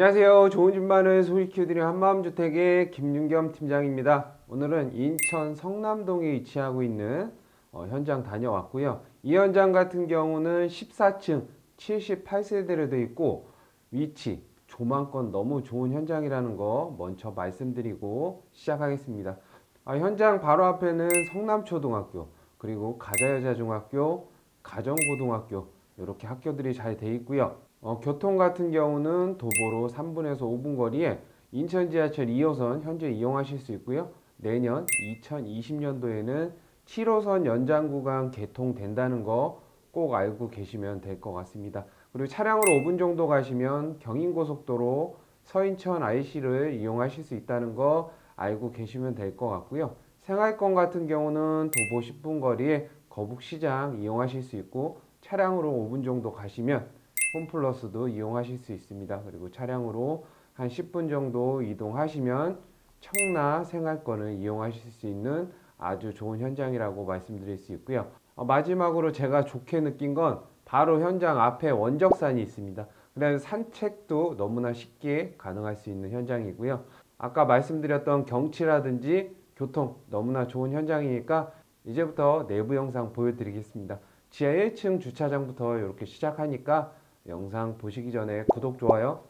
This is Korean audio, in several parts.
안녕하세요. 좋은 집 많은 소리 키우드림 한마음주택의 김윤겸 팀장입니다. 오늘은 인천 성남동에 위치하고 있는 어, 현장 다녀왔고요. 이 현장 같은 경우는 14층 78세대로 되어 있고 위치, 조망권 너무 좋은 현장이라는 거 먼저 말씀드리고 시작하겠습니다. 아, 현장 바로 앞에는 성남초등학교 그리고 가자여자중학교, 가정고등학교 이렇게 학교들이 잘 돼 있고요. 어, 교통 같은 경우는 도보로 3분에서 5분 거리에 인천 지하철 2호선 현재 이용하실 수 있고요. 내년 2020년도에는 7호선 연장 구간 개통된다는 거 꼭 알고 계시면 될 것 같습니다. 그리고 차량으로 5분 정도 가시면 경인고속도로 서인천 IC를 이용하실 수 있다는 거 알고 계시면 될 것 같고요. 생활권 같은 경우는 도보 10분 거리에 거북시장 이용하실 수 있고 차량으로 5분 정도 가시면 홈플러스도 이용하실 수 있습니다. 그리고 차량으로 한 10분 정도 이동하시면 청라 생활권을 이용하실 수 있는 아주 좋은 현장이라고 말씀드릴 수 있고요. 어, 마지막으로 제가 좋게 느낀 건 바로 현장 앞에 원적산이 있습니다. 그래서 산책도 너무나 쉽게 가능할 수 있는 현장이고요. 아까 말씀드렸던 경치라든지 교통 너무나 좋은 현장이니까 이제부터 내부 영상 보여드리겠습니다. 지하 1층 주차장부터 이렇게 시작하니까 영상 보시기 전에 구독, 좋아요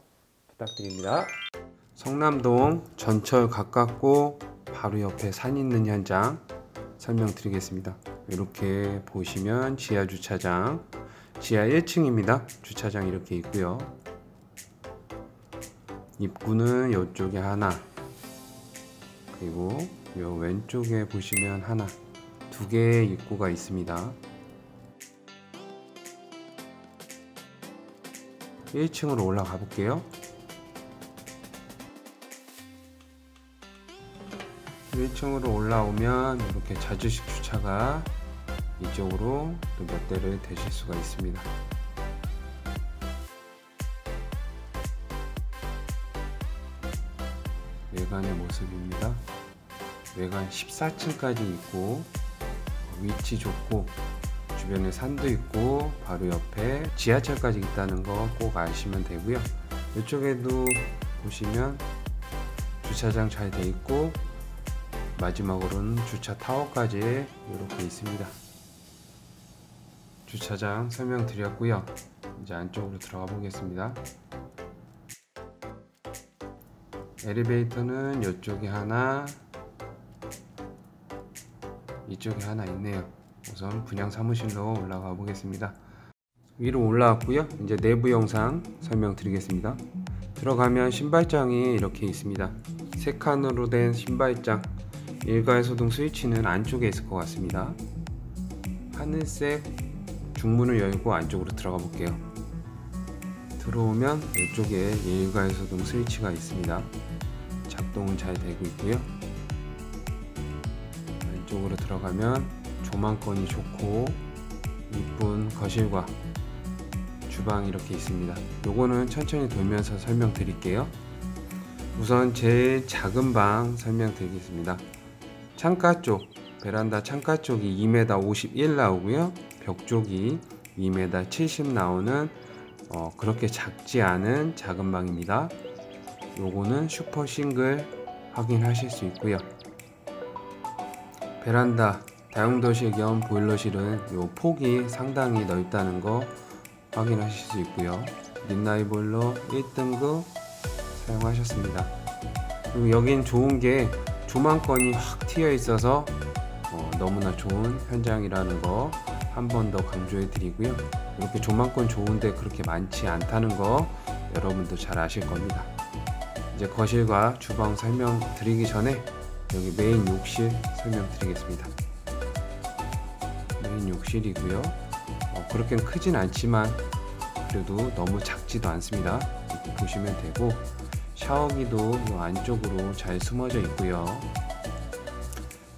부탁드립니다. 성남동 전철 가깝고 바로 옆에 산 있는 현장 설명드리겠습니다. 이렇게 보시면 지하 주차장 지하 1층입니다. 주차장 이렇게 있고요. 입구는 이쪽에 하나 그리고 이 왼쪽에 보시면 하나 두 개의 입구가 있습니다. 1층으로 올라가 볼게요. 1층으로 올라오면 이렇게 자주식 주차가 이쪽으로 또 몇 대를 대실 수가 있습니다. 외관의 모습입니다. 외관 14층까지 있고 위치 좋고 주변에 산도 있고 바로 옆에 지하철까지 있다는 거 꼭 아시면 되고요. 이쪽에도 보시면 주차장 잘 돼 있고 마지막으로는 주차 타워까지 이렇게 있습니다. 주차장 설명드렸고요. 이제 안쪽으로 들어가 보겠습니다. 엘리베이터는 이쪽에 하나, 이쪽에 하나 있네요. 우선 분양 사무실로 올라가 보겠습니다. 위로 올라왔고요. 이제 내부 영상 설명드리겠습니다. 들어가면 신발장이 이렇게 있습니다. 세 칸으로 된 신발장. 일괄 소등 스위치는 안쪽에 있을 것 같습니다. 하늘색 중문을 열고 안쪽으로 들어가 볼게요. 들어오면 이쪽에 일괄 소등 스위치가 있습니다. 작동은 잘 되고 있고요. 안쪽으로 들어가면 조망권이 좋고 이쁜 거실과 주방 이렇게 있습니다. 요거는 천천히 돌면서 설명드릴게요. 우선 제일 작은 방 설명드리겠습니다. 창가 쪽 베란다 창가 쪽이 2m 51 나오고요. 벽 쪽이 2m 70 나오는 어, 그렇게 작지 않은 작은 방입니다. 요거는 슈퍼 싱글 확인하실 수 있고요. 베란다 다용도실 겸 보일러실은 요 폭이 상당히 넓다는 거 확인하실 수 있고요. 민나이 보일러 1등급 사용하셨습니다. 그리고 여긴 좋은 게 조망권이 확 튀어 있어서 어, 너무나 좋은 현장이라는 거 한 번 더 강조해 드리고요. 이렇게 조망권 좋은데 그렇게 많지 않다는 거 여러분도 잘 아실 겁니다. 이제 거실과 주방 설명 드리기 전에 여기 메인 욕실 설명 드리겠습니다. 메인 욕실이고요. 어, 그렇게는 크진 않지만 그래도 너무 작지도 않습니다. 이렇게 보시면 되고 샤워기도 이 안쪽으로 잘 숨어져 있고요.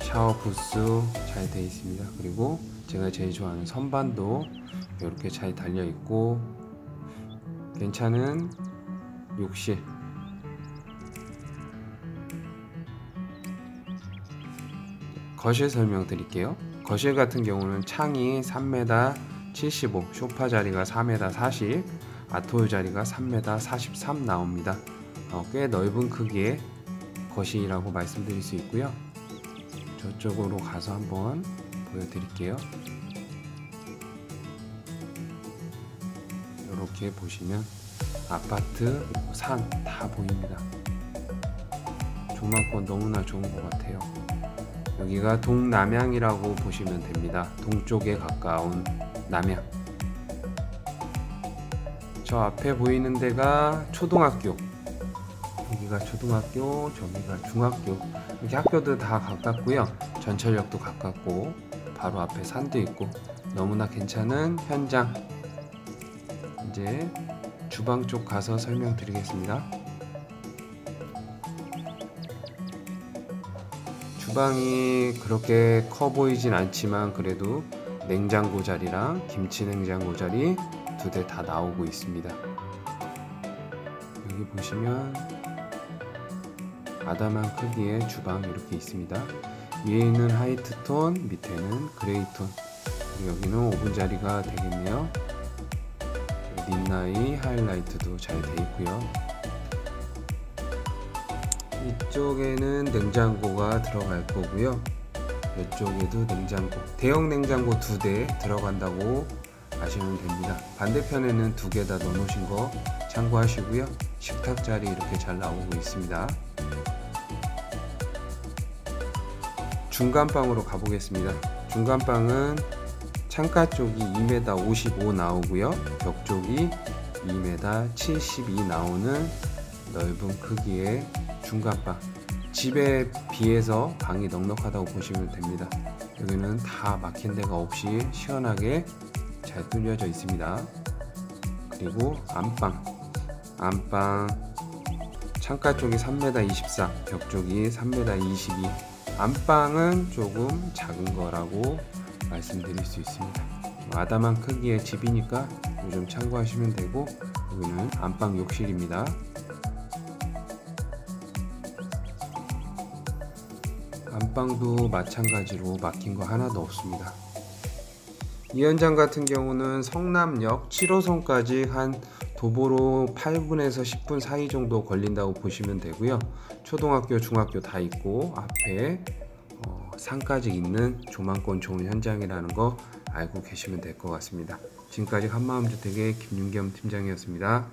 샤워 부스 잘 되어 있습니다. 그리고 제가 제일 좋아하는 선반도 이렇게 잘 달려 있고 괜찮은 욕실 거실 설명 드릴게요. 거실 같은 경우는 창이 3m 75, 소파 자리가 4m 40, 아토유 자리가 3m 43 나옵니다. 어, 꽤 넓은 크기의 거실이라고 말씀드릴 수 있고요. 저쪽으로 가서 한번 보여드릴게요. 이렇게 보시면 아파트, 산 다 보입니다. 조망권 너무나 좋은 것 같아요. 여기가 동남향이라고 보시면 됩니다. 동쪽에 가까운 남향. 저 앞에 보이는 데가 초등학교. 여기가 초등학교, 저기가 중학교. 이렇게 학교도 다 가깝고요. 전철역도 가깝고 바로 앞에 산도 있고 너무나 괜찮은 현장. 이제 주방 쪽 가서 설명드리겠습니다. 주방이 그렇게 커 보이진 않지만 그래도 냉장고 자리랑 김치 냉장고 자리 두 대 다 나오고 있습니다. 여기 보시면 아담한 크기의 주방 이렇게 있습니다. 위에는 하이트 톤, 밑에는 그레이 톤. 여기는 오븐 자리가 되겠네요. 린나이 하이라이트도 잘 돼 있고요. 이쪽에는 냉장고가 들어갈 거고요. 이쪽에도 냉장고, 대형 냉장고 두 대 들어간다고 아시면 됩니다. 반대편에는 두 개 다 넣어 놓으신 거 참고하시고요. 식탁 자리 이렇게 잘 나오고 있습니다. 중간방으로 가보겠습니다. 중간방은 창가 쪽이 2m 55 나오고요. 벽 쪽이 2m 72 나오는 넓은 크기의 중간방. 집에 비해서 방이 넉넉하다고 보시면 됩니다. 여기는 다 막힌 데가 없이 시원하게 잘 뚫려져 있습니다. 그리고 안방. 안방 창가 쪽이 3m 24, 벽 쪽이 3m 22. 안방은 조금 작은 거라고 말씀드릴 수 있습니다. 아담한 크기의 집이니까 요즘 참고하시면 되고 여기는 안방 욕실입니다. 안방도 마찬가지로 막힌 거 하나도 없습니다. 이 현장 같은 경우는 성남역 7호선까지 한 도보로 8분에서 10분 사이 정도 걸린다고 보시면 되고요. 초등학교, 중학교 다 있고 앞에 어, 산까지 있는 조망권 좋은 현장이라는 거 알고 계시면 될 것 같습니다. 지금까지 한마음주택의 김윤겸 팀장이었습니다.